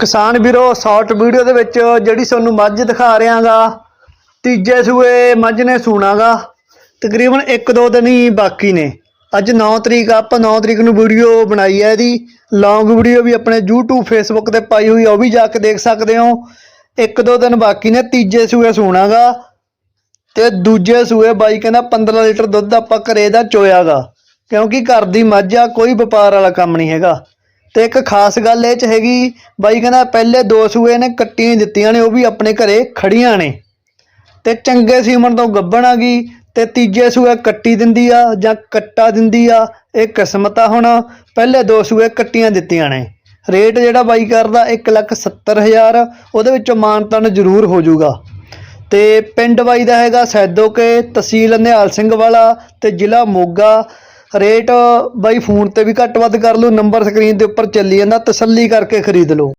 ਕਿਸਾਨ ਵੀਰੋ short video ਦੇ ਵਿੱਚ ਜਿਹੜੀ ਤੁਹਾਨੂੰ ਮੱਝ ਦਿਖਾ ਰਿਹਾਗਾ, ਤੀਜੇ ਸੂਏ ਮੱਝ ਨੇ ਸੂਣਾਗਾ। ਤਕਰੀਬਨ 1-2 ਦਿਨ ਹੀ ਬਾਕੀ ਨੇ। ਅੱਜ 9 ਤਰੀਕ ਆਪਾਂ 9 ਤਰੀਕ ਨੂੰ ਵੀਡੀਓ ਬਣਾਈ ਹੈ ਇਹਦੀ। ਲੌਂਗ ਵੀਡੀਓ ਵੀ ਆਪਣੇ YouTube, Facebook ਤੇ ਪਾਈ ਹੋਈ ਆ, ਉਹ ਵੀ ਜਾ ਕੇ ਦੇਖ ਸਕਦੇ ਹੋ। 1-2 ਦਿਨ ਬਾਕੀ ਨੇ, ਤੀਜੇ ਸੂਏ ਸੂਣਾਗਾ। ਤੇ ਦੂਜੇ ਸੂਏ ਬਾਈ ਕਹਿੰਦਾ 15 ਲੀਟਰ ਦੁੱਧ ਆਪਾਂ ਘਰੇ ਦਾ ਚੋਇਆਗਾ। ਕਿਉਂਕਿ ਘਰ ਦੀ ਮੱਝ ਆ, ਕੋਈ ਵਪਾਰ ਵਾਲਾ ਕੰਮ ਨਹੀਂ ਹੈਗਾ। ਤੇ ਇੱਕ ਖਾਸ ਗੱਲ ਇਹ ਚ ਹੈਗੀ, ਬਾਈ ਕਹਿੰਦਾ ਪਹਿਲੇ ਦੋ ਸੂਏ ਨੇ ਕੱਟੀਆਂ ਦਿੱਤੀਆਂ ਨੇ, ਉਹ ਵੀ ਆਪਣੇ ਘਰੇ ਖੜੀਆਂ ਨੇ। ਤੇ ਚੰਗੇ ਸੀਮਨ ਤੋਂ ਗੱਬਣ ਆ ਗਈ, ਤੇ ਤੀਜੇ ਸੂਏ ਕੱਟੀ ਦਿੰਦੀ ਆ ਜਾਂ ਕੱਟਾ ਦਿੰਦੀ ਆ, ਇਹ ਕਿਸਮਤ ਆ ਹੁਣ, ਪਹਿਲੇ ਦੋ ਸੂਏ ਕੱਟੀਆਂ ਦਿੱਤੀਆਂ ਨੇ। ਰੇਟ ਜਿਹੜਾ ਬਾਈ ਕਰਦਾ 170000 ਉਹਦੇ ਵਿੱਚੋਂ ਮਾਨਤਨ ਜ਼ਰੂਰ ਹੋ ਜਾਊਗਾ। ਤੇ ਪਿੰਡ ਬਾਈ ਦਾ ਹੈਗਾ ਸੈਦੋਕੇ, ਤਹਿਸੀਲ ਨਿਹਾਲ ਸਿੰਘ ਵਾਲਾ ਤੇ ਜ਼ਿਲ੍ਹਾ ਮੋਗਾ। ਰੇਟ ਬਾਈ ਫੋਨ ਤੇ ਵੀ ਘੱਟ ਵੱਧ ਕਰ ਲਓ, ਨੰਬਰ ਸਕਰੀਨ ਦੇ ਉੱਪਰ ਚੱਲੀ ਜਾਂਦਾ, ਤਸੱਲੀ ਕਰਕੇ ਖਰੀਦ ਲਓ।